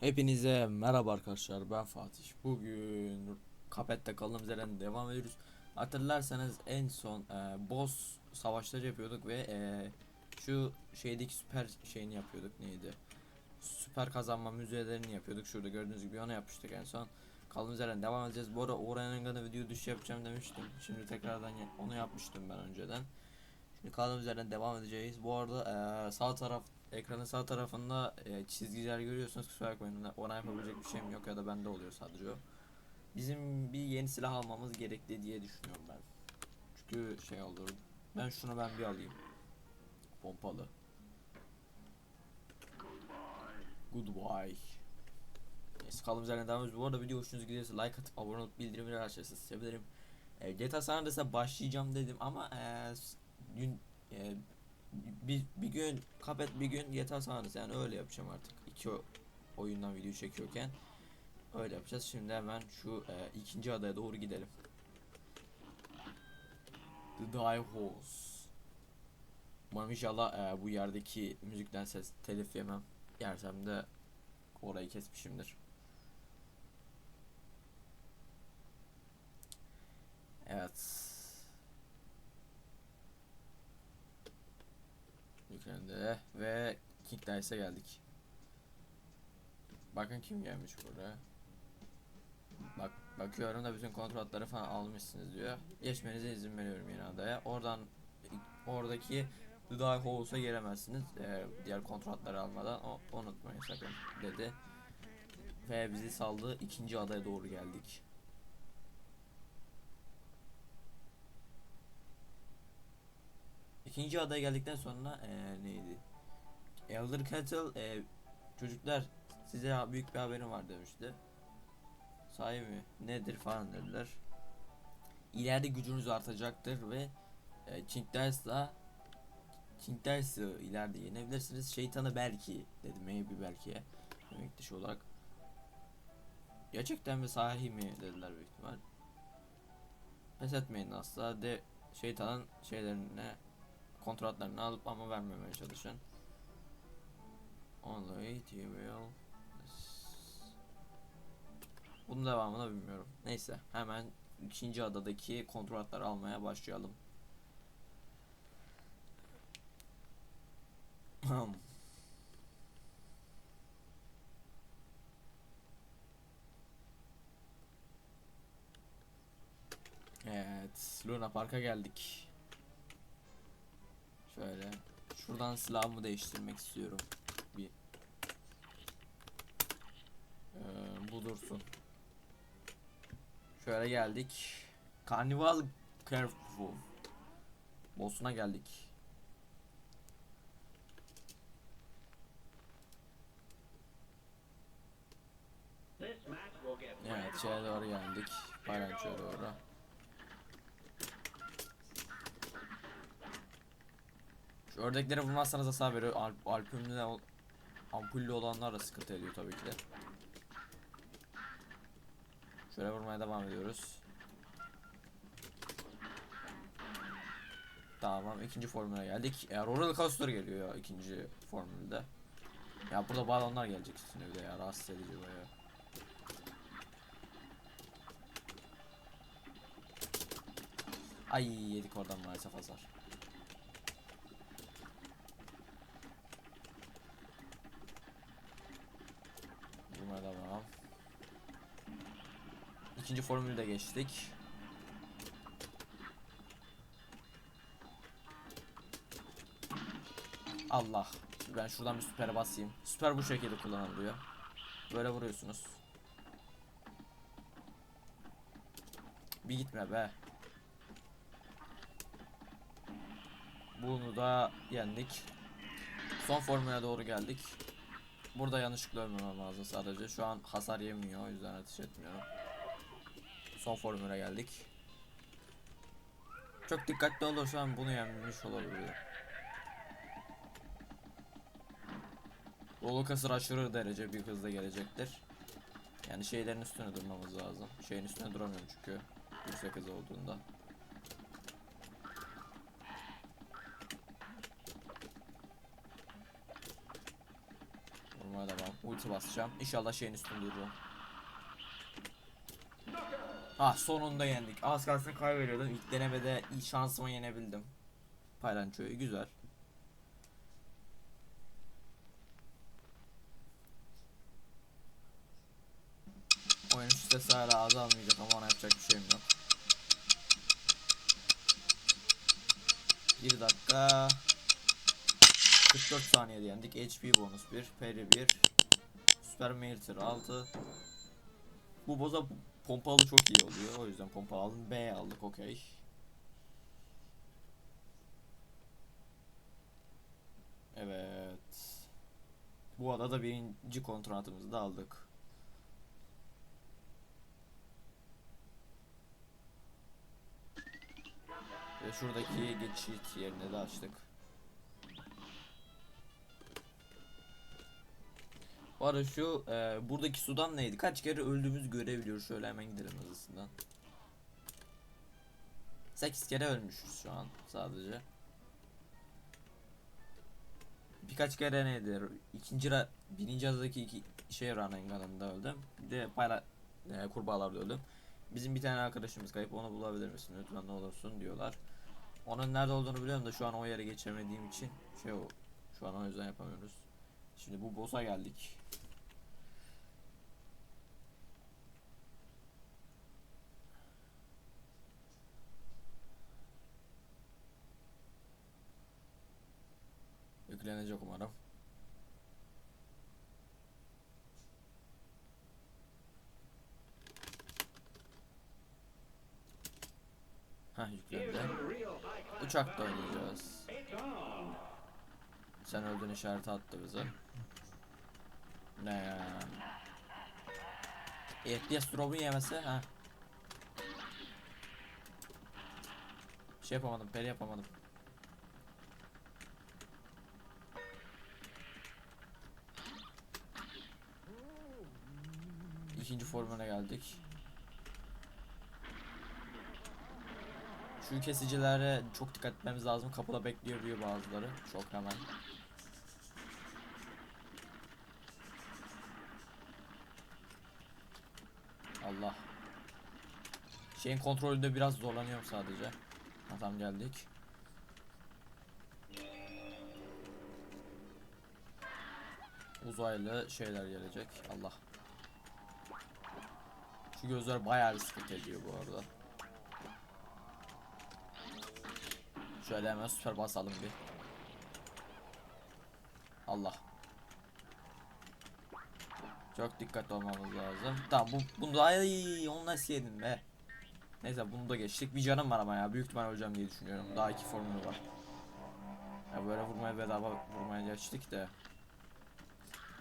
Hepinize merhaba arkadaşlar ben Fatih. Bugün Kapet'te kaldığımız yerden devam ediyoruz. Hatırlarsanız en son e, boss savaşları yapıyorduk ve e, şu şeydeki süper şeyini yapıyorduk neydi? Süper kazanma müzelerini yapıyorduk. Şurada gördüğünüz gibi ona yapmıştık en son. Kaldığımız yerden devam edeceğiz. Bu arada Orhan'ın kadar video dışı yapacağım demiştim. Şimdi tekrardan onu yapmıştım ben önceden. Şimdi kaldığımız yerden devam edeceğiz. Bu arada e, sağ taraf ekranın sağ tarafında e, çizgiler görüyorsunuz. Kusura bakmayın ona yapabilecek bir şeyim yok ya da bende oluyor sadece o. Bizim bir yeni silah almamız gerekli diye düşünüyorum ben. Çünkü şey olur. Ben şunu ben bir alayım. Pompalı. Goodbye. Neyse kaldığımız yerden devam ediyoruz. Bu arada video hoşunuza gidiyorsa like atıp abone olup bildirimleri açarsanız sevinirim. E, GTA San Andreas'a başlayacağım dedim ama e, dün e, bir, bir gün kapet bir gün San Andreas yani öyle yapacağım artık. İki oyundan video çekiyorken öyle yapacağız. Şimdi hemen şu e, ikinci adaya doğru gidelim. The Die Horse. Umarım inşallah e, bu yerdeki müzikten ses telif yemem. Yersem de orayı kesmişimdir. Evet. Yüklendi ve King Dice'e geldik. Bakın kim gelmiş buraya. Bak bakıyorum da bütün kontratları falan almışsınız diyor. Geçmenize izin veriyorum yeni adaya. Oradan oradaki Dark Horse'a gelemezsiniz. Ee, diğer kontratları almadan o, unutmayın sakın dedi. Ve bizi saldı ikinci adaya doğru geldik. İkinci adaya geldikten sonra eee neydi? Elder Cattle eee, çocuklar size büyük bir haberim var demişti. Sahi mi? Nedir falan dediler. İleride gücünüz artacaktır ve e, King Dice'ı ileride yenebilirsiniz. Şeytanı belki dedi. Maybe belki. Demek dışı olarak. Gerçekten mi sahi mi dediler büyük ihtimal. Pes etmeyin asla de şeytanın şeylerine kontratlarını alıp ama vermemeye çalışın. Only it you will. Bunun devamını bilmiyorum. Neyse hemen ikinci adadaki kontratları almaya başlayalım. Evet, Luna Park'a geldik. Şöyle, şuradan silahımı değiştirmek istiyorum. Bir. Ee, bu dursun. Şöyle geldik. Carnival Carrefour. Boss'una geldik. Evet, şeye doğru geldik. Parançoya doğru. Şu ördeklere vurmazsanız hasar veriyor. Alp, alpümlü ol- ampullü olanlar da sıkıntı ediyor tabii ki de. Şöyle vurmaya devam ediyoruz. Tamam ikinci formüle geldik. E, Roller Coaster geliyor ya ikinci formülde. Ya burada balonlar gelecek üstüne bir de ya rahatsız edici bayağı. Ay yedik oradan maalesef hasar. Vurmaya devam. İkinci formülü de geçtik. Allah. Ben şuradan bir süper basayım. Süper bu şekilde kullanılıyor. Böyle vuruyorsunuz. Bir gitme be. Bunu da yendik. Son formüle doğru geldik. Burada yanlışlıkla ölmemem lazım sadece. Şu an hasar yemiyor o yüzden ateş etmiyorum. Son formüle geldik. Çok dikkatli olursam bunu yenmiş olabilir. Rollercoaster aşırı derece bir hızla gelecektir. Yani şeylerin üstüne durmamız lazım. Şeyin üstüne duramıyorum çünkü. Yüksek hız olduğunda. Vurma Vurmaya devam. Ulti basacağım. İnşallah şeyin üstünde dururum. Ah sonunda yendik. Az kalsın kaybediyordum. İlk denemede iyi şansıma yenebildim. Paylançoyu güzel. Oyun sitesi hala azalmayacak ama ona yapacak bir şeyim yok. 1 dakika 44 saniyede yendik. HP bonus 1, peri 1, Super Meter 6. Bu boza pompalı çok iyi oluyor. O yüzden pompa aldım. B aldık okey. Evet. Bu adada birinci kontratımızı da aldık. Ve şuradaki geçit yerini de açtık. Bu arada şu e, buradaki sudan neydi? Kaç kere öldüğümüzü görebiliyoruz. Şöyle hemen gidelim hızlısından. 8 kere ölmüşüz şu an sadece. Birkaç kere neydi? İkinci ra birinci adadaki iki şey Ranengan'ında öldüm. Bir de payla e, kurbağalarda öldüm. Bizim bir tane arkadaşımız kayıp onu bulabilir misin lütfen ne olursun diyorlar. Onun nerede olduğunu biliyorum da şu an o yere geçemediğim için şey o. Şu an o yüzden yapamıyoruz. Şimdi bu boss'a geldik. Yüklenecek umarım. Heh yüklendi. Uçakta oynayacağız. Sen öldün işareti attı bize. Ne ya? FPS drop'un yemesi ha. Şey yapamadım, peri yapamadım. İkinci formuna geldik. Şu kesicilere çok dikkat etmemiz lazım. Kapıda bekliyor diyor bazıları. Çok hemen. Allah. Şeyin kontrolünde biraz zorlanıyorum sadece. Tamam geldik. Uzaylı şeyler gelecek. Allah. Şu gözler bayağı bir sıkıntı ediyor bu arada. Şöyle hemen süper basalım bir. Allah. Çok dikkatli olmamız lazım. Tamam bu bunu da ay onu nasıl yedim be. Neyse bunu da geçtik. Bir canım var ama ya büyük ihtimal öleceğim diye düşünüyorum. Daha iki formülü var. Ya böyle vurmaya bedava vurmaya geçtik de.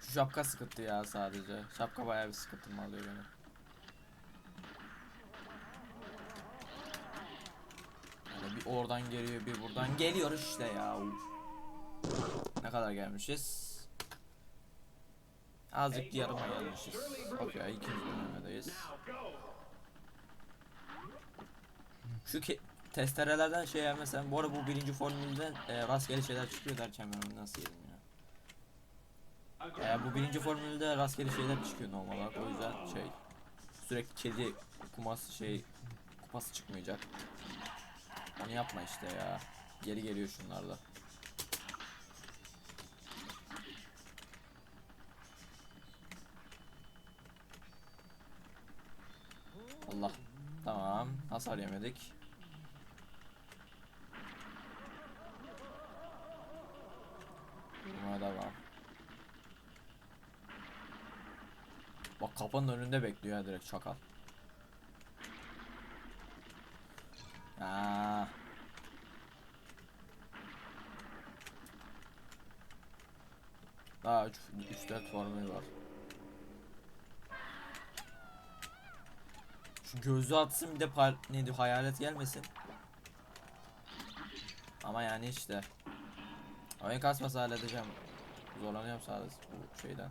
Şu şapka sıkıntı ya sadece. Şapka bayağı bir sıkıntımı alıyor benim. Yani bir oradan geliyor bir buradan geliyor işte ya. Ne kadar gelmişiz? Azıcık yarıma gelmişiz. Okey ikinci bölümdeyiz. Şu ki testerelerden şey mesela bu arada bu birinci formülden e, rastgele şeyler çıkıyor derken ben nasıl yedim ya. E, bu birinci formülde rastgele şeyler çıkıyor normal olarak o yüzden şey sürekli kedi kuması şey kupası çıkmayacak. Onu yapma işte ya. Geri geliyor şunlar da. Allah. Tamam. Hasar yemedik. Buna devam. Bak kapının önünde bekliyor ya direkt çakal. Aa. Daha 3 4 formül var. Şu gözü atsın bir de par neydi hayalet gelmesin. Ama yani işte. Oyun kasmasa halledeceğim. Zorlanıyorum sadece bu şeyden.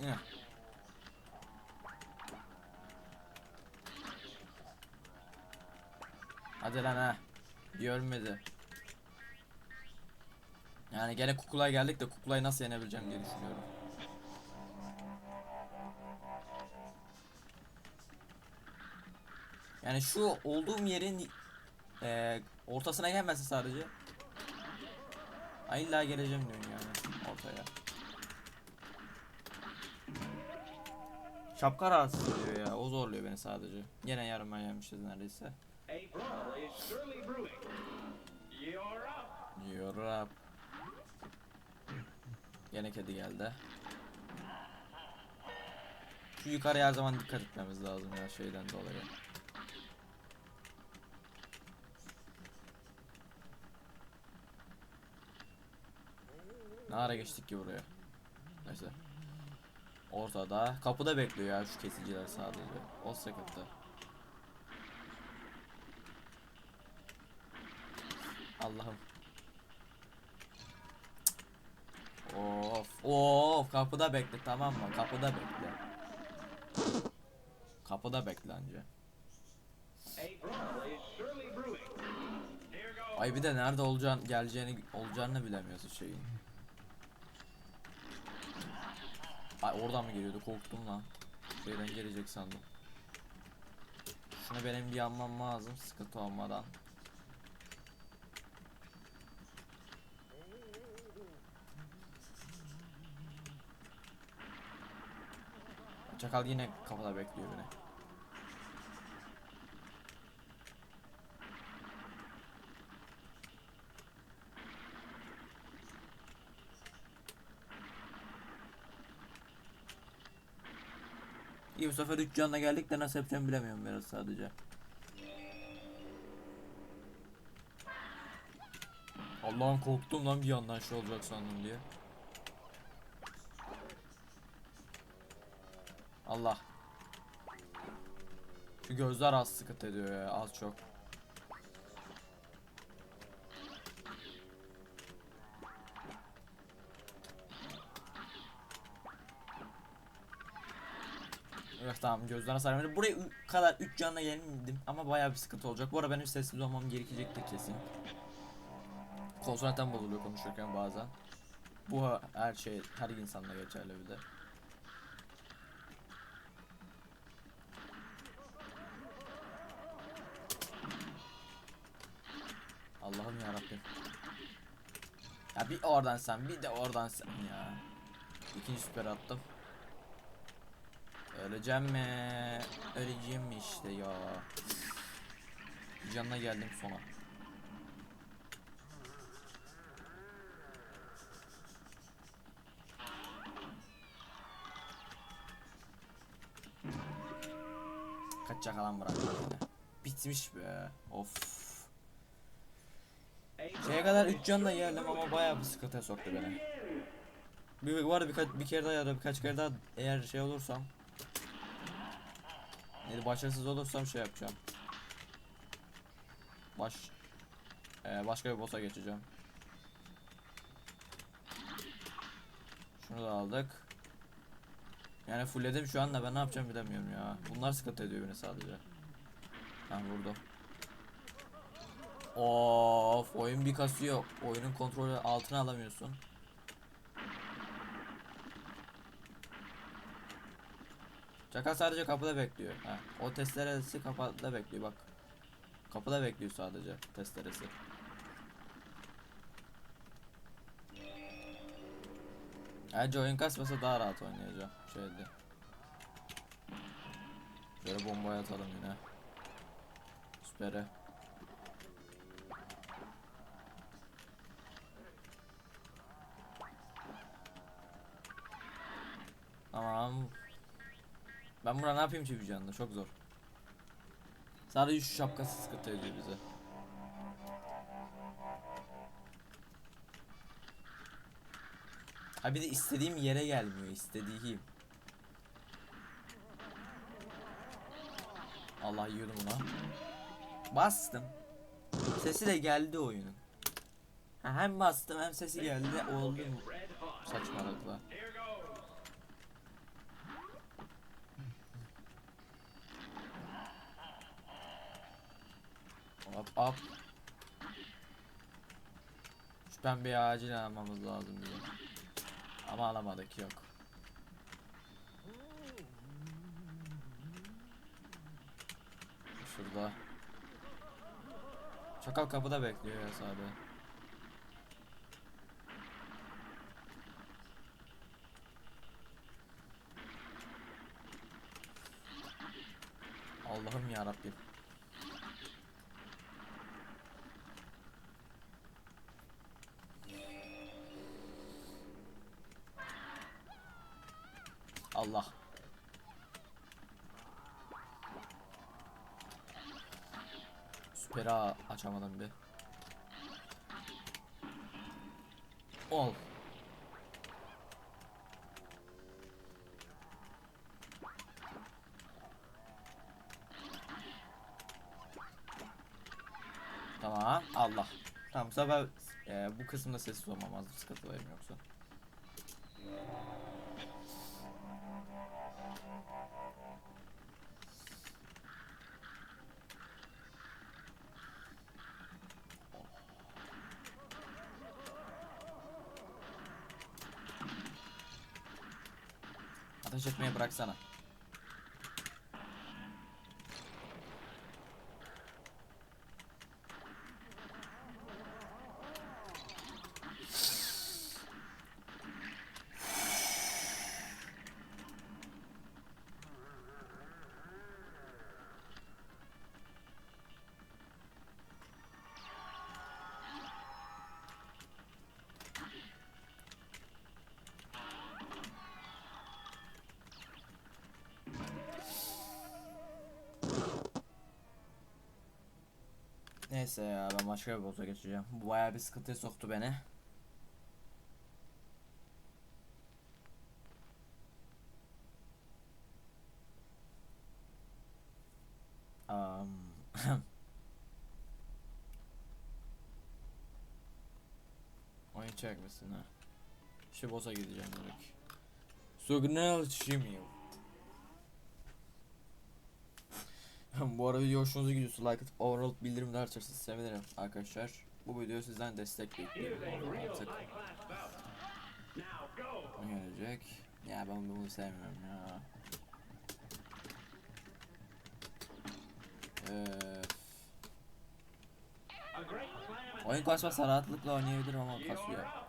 Yine. Hadi lan ha. Görmedi. Yani gene kukulaya geldik de kukulayı nasıl yenebileceğim diye düşünüyorum. Yani şu olduğum yerin eee, ortasına gelmezse sadece. Ay geleceğim diyorum yani ortaya. Şapka rahatsız ediyor ya. O zorluyor beni sadece. Yine yarım ay yemişiz neredeyse. Gene kedi geldi. Şu yukarıya her zaman dikkat etmemiz lazım ya şeyden dolayı. Ne ara geçtik ki buraya? Neyse. Ortada. Kapıda bekliyor ya şu kesiciler sadece. O sıkıntı. Allah'ım. Of of kapıda bekle tamam mı? Kapıda bekle. Kapıda bekle anca. Ay bir de nerede olacağını geleceğini olacağını bilemiyorsun şeyin. Ay oradan mı geliyordu korktum lan. Şeyden gelecek sandım. Şunu benim bir yanmam lazım sıkıntı olmadan. Çakal yine kapıda bekliyor beni. İyi bu sefer 3 canla geldik de nasıl yapacağımı bilemiyorum biraz sadece. Allah'ım korktum lan bir yandan şey olacak sandım diye. Allah. Şu gözler az sıkıntı ediyor ya az çok. Evet tamam gözlerine sarmadı. Buraya kadar 3 canla gelmedim ama bayağı bir sıkıntı olacak. Bu arada benim sessiz olmam gerekecektir kesin. Konsonetten bozuluyor konuşurken bazen. Bu her şey her insanda geçerli bir de. Allah'ım ya Rabbim. Ya bir oradan sen bir de oradan sen ya. İkinci süper attım. Öleceğim mi? Öleceğim mi işte ya. Canına geldim sona. Kaçacak alan bırak yine. Bitmiş be. Of. Şeye kadar 3 canla geldim ama bayağı bir sıkıntıya soktu beni. Bir var birkaç bir kere daha ya da birkaç kere daha eğer şey olursam yani başarısız olursam şey yapacağım. Baş Ee, başka bir boss'a geçeceğim. Şunu da aldık. Yani fullledim şu anda ben ne yapacağım bilemiyorum ya. Bunlar sıkıntı ediyor beni sadece. Ben vurdum. Of oyun bir kasıyor. Oyunun kontrolü altına alamıyorsun. Çakal sadece kapıda bekliyor. Ha, o testeresi kapıda bekliyor bak. Kapıda bekliyor sadece testeresi. Ayrıca oyun kasmasa daha rahat oynayacağım şeyde. Böyle bombayı atalım yine. Süpere. Tamam. Ben buna ne yapayım ki? Çok zor. Sadece şu şapkası sıkıntı ediyor bize. Ha bir de istediğim yere gelmiyor. istediğim. Allah yiyordum buna. Bastım. Sesi de geldi oyunun. Ha, hem bastım hem sesi geldi. Oldu mu? Saçmalıkla. Hop hop. Şu pembeyi acil almamız lazım bizim. Ama alamadık yok. Şurada. Çakal kapıda bekliyor ya sade. Allah'ım ya Rabbim. Süperi açamadım bir. Ol. Tamam. Allah. Tamam bu sefer e, bu kısımda sessiz olmam lazım. Sıkıntılarım yoksa. Ateş etmeye bıraksana. Neyse ya ben başka bir boss'a geçeceğim. Bu bayağı bir sıkıntıya soktu beni. Um, Oyun çekmesin ha. Şu boss'a gideceğim direkt. Signal Shimio. Bu arada video hoşunuza gidiyorsa like atıp overall bildirimleri açarsanız sevinirim arkadaşlar. Bu video sizden destek bekliyorum. Ne gelecek? Ya ben bunu sevmiyorum ya. Slam. Oyun kasmasa rahatlıkla oynayabilirim ama kasıyor.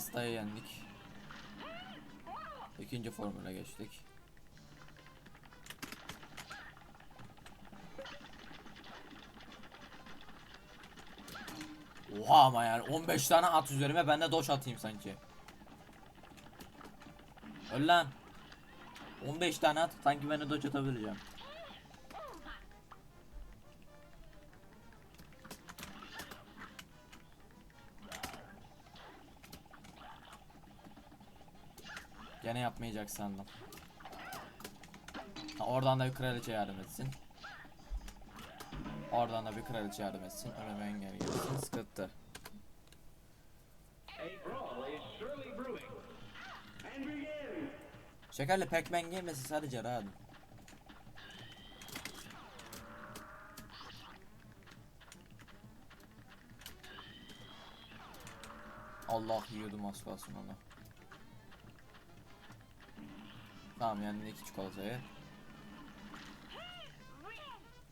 Tamam pastayı yendik. İkinci formüle geçtik. Oha ama yani 15 tane at üzerime ben de doş atayım sanki. Öl lan. 15 tane at sanki ben de doç atabileceğim. Gene yapmayacak sandım. Ha, oradan da bir kraliçe yardım etsin. Oradan da bir kraliçe yardım etsin. Önüme engel gelsin. Sıkıntı. Şekerle Pac-Man gelmesi sadece rahat. Allah yiyordum az kalsın onu. Tamam yani iki çikolatayı.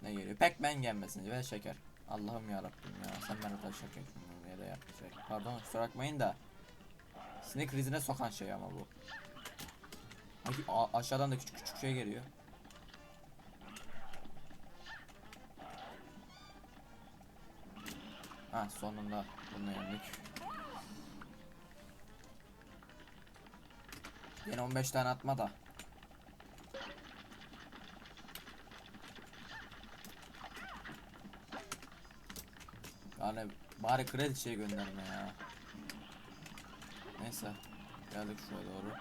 Ne geliyor? Pac-Man gelmesin ve şeker. Allah'ım ya Rabbim ya. Sen bana taş şeker ya da yap şey. Pardon kusura bakmayın da. Sinir krizine sokan şey ama bu. A- aşağıdan da küçük küçük şey geliyor. Ha sonunda bunu yendik. Yine 15 tane atma da. Yani bari kredi şey gönderme ya. Neyse. Geldik şuraya doğru.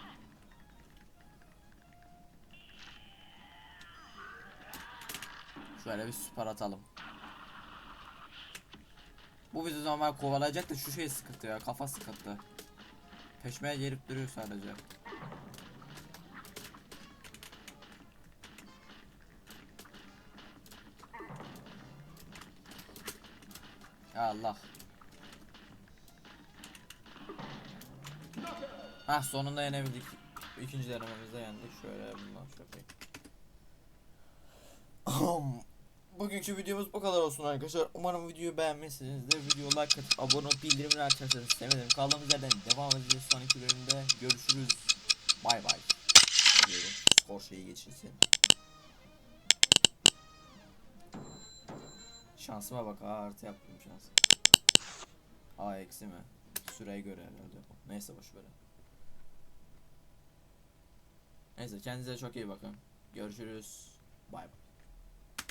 Şöyle bir süper atalım. Bu bizi normal kovalayacak da şu şey sıkıntı ya kafa sıkıntı. Peşmeye gelip duruyor sadece. Allah. Ha sonunda yenebildik. İkinci denememizde yendik. Şöyle bundan şöyle. Bugünkü videomuz bu kadar olsun arkadaşlar. Umarım videoyu beğenmişsinizdir. Video like atıp abone olup bildirimleri açarsanız sevinirim. Kaldığımız yerden devam edeceğiz. Sonraki bölümde görüşürüz. Bay bay. Skor şeyi geçilsin. Şansıma bak. A artı yaptım şans. A eksi mi? Süreye göre herhalde. Neyse boş verin. Neyse kendinize çok iyi bakın. Görüşürüz. Bay bay.